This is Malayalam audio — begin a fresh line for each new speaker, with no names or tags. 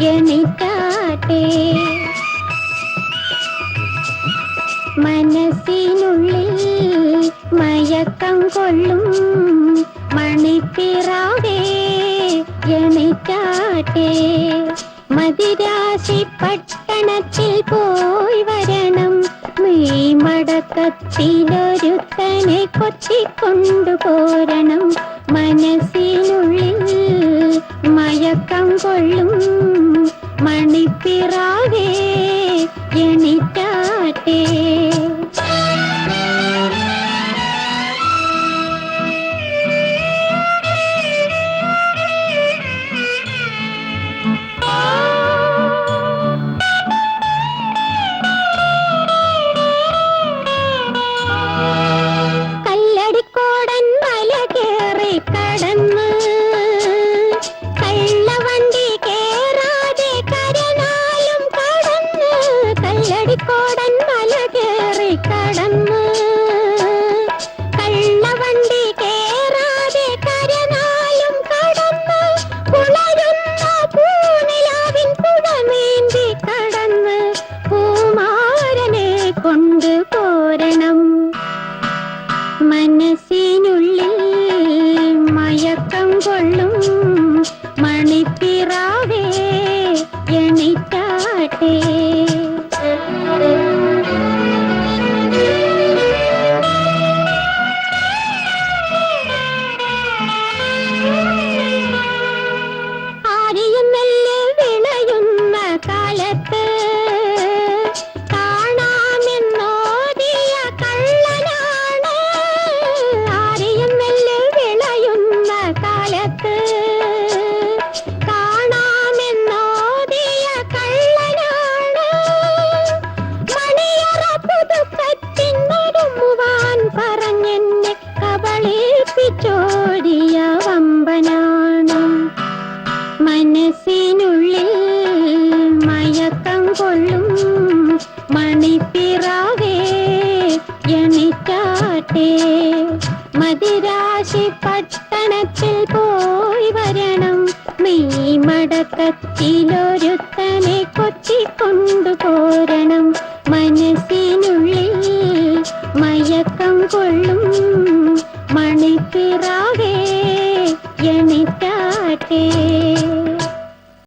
എണിക്കാട്ടെ മനസ്സിനുള്ളിൽ മയക്കം കൊള്ളും മണിപ്പിറാകെ എണിക്കാട്ടെ മതിരാശി പട്ടണത്തിൽ പോയി വരണം മെയ് മടക്കത്തിലൊരുത്തനെ കൊത്തിക്കൊണ്ടു പോരണം. മനസ്സിനുള്ളിൽ മയക്കം കൊള്ളും மணி பிறாவே எனிட்டாட்டே. മനസ്സിനുള്ളിൽ കബളിപ്പിച്ചോടിയ വമ്പനാണ്. മനസ്സിനുള്ളിൽ മയക്കം കൊള്ളും. മണിപ്പിറാകെ എണിക്കാട്ടെ മതിരാശി പട്ടണത്തിൽ പോയി വരണം. മെയ് മടക്കത്തിലൊരുത്തനെ കൊത്തിക്കൊണ്ടു ಮಾತೆ